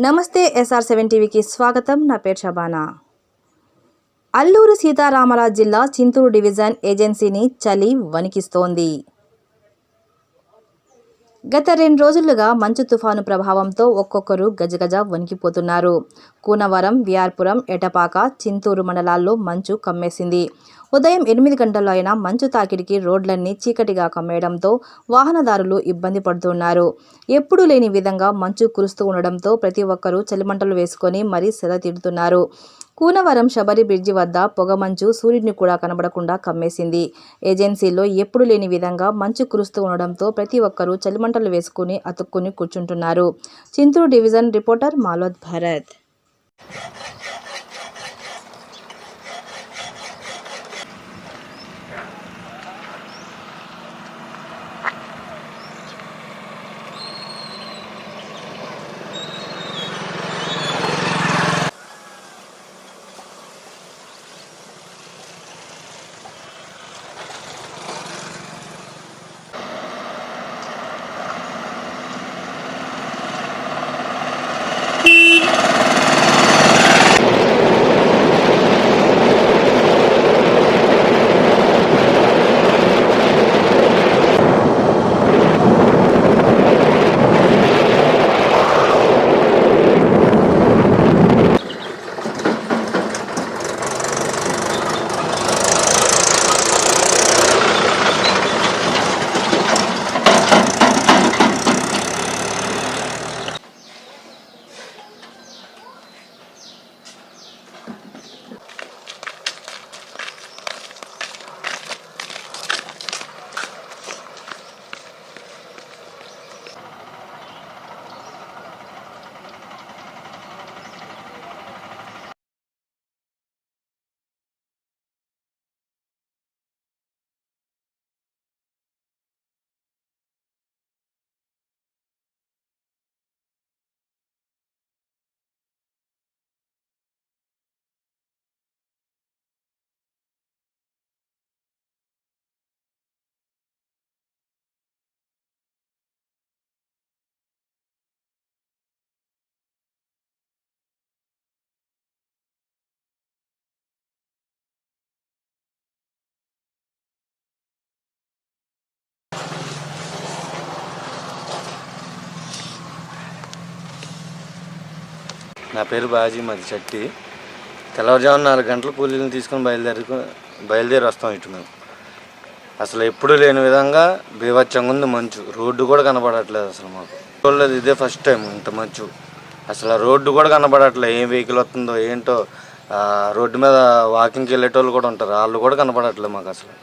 నమస్తే SR seven టీవీకి స్వాగతం. నా పేరు షబానా. అల్లూరు సీతారామరాజు జిల్లా చింతూరు డివిజన్ ఏజెన్సీని చలి వణికిస్తోంది. గత రెండు రోజులుగా మంచు తుఫాను ప్రభావంతో ఒక్కొక్కరు గజగజ వణికిపోతున్నారు. కూనవరం విఆర్పురం ఎటపాక చింతూరు మండలాల్లో మంచు కమ్మేసింది. ఉదయం ఎనిమిది గంటల్లో అయినా మంచు తాకిడికి రోడ్లన్నీ చీకటిగా కమ్మేయడంతో వాహనదారులు ఇబ్బంది పడుతున్నారు. ఎప్పుడూ లేని విధంగా మంచు కురుస్తూ ఉండడంతో ప్రతి ఒక్కరూ చలిమంటలు వేసుకొని మరీ సెద తీరుతున్నారు కూనవరం శబరి బ్రిడ్జి వద్ద పొగమంచు సూర్యుడిని కూడా కనబడకుండా కమ్మేసింది. ఏజెన్సీలో ఎప్పుడు లేని విధంగా మంచు కురుస్తూ ఉండడంతో ప్రతి ఒక్కరూ చలిమంటలు వేసుకుని అతుక్కుని కూర్చుంటున్నారు. Chinturu division reporter Malod Bharat. నా పేరు బాజీ మాది చట్టి. తెల్లవారుజామున నాలుగు గంటల కూలీలను తీసుకొని బయలుదేరి బయలుదేరి వస్తాం ఇటు మేము. అసలు ఎప్పుడు లేని విధంగా బీభత్సంగా ఉంది మంచు. రోడ్డు కూడా కనబడట్లేదు అసలు మాకు. చూడలేదు ఇదే ఫస్ట్ టైం ఇంత మంచు. అసలు ఆ రోడ్డు కూడా కనబడట్లేదు. ఏం వెహికల్ వస్తుందో ఏంటో రోడ్డు మీద వాకింగ్కి వెళ్ళేటోళ్ళు కూడా ఉంటారు. వాళ్ళు కూడా కనబడట్లేదు మాకు అసలు.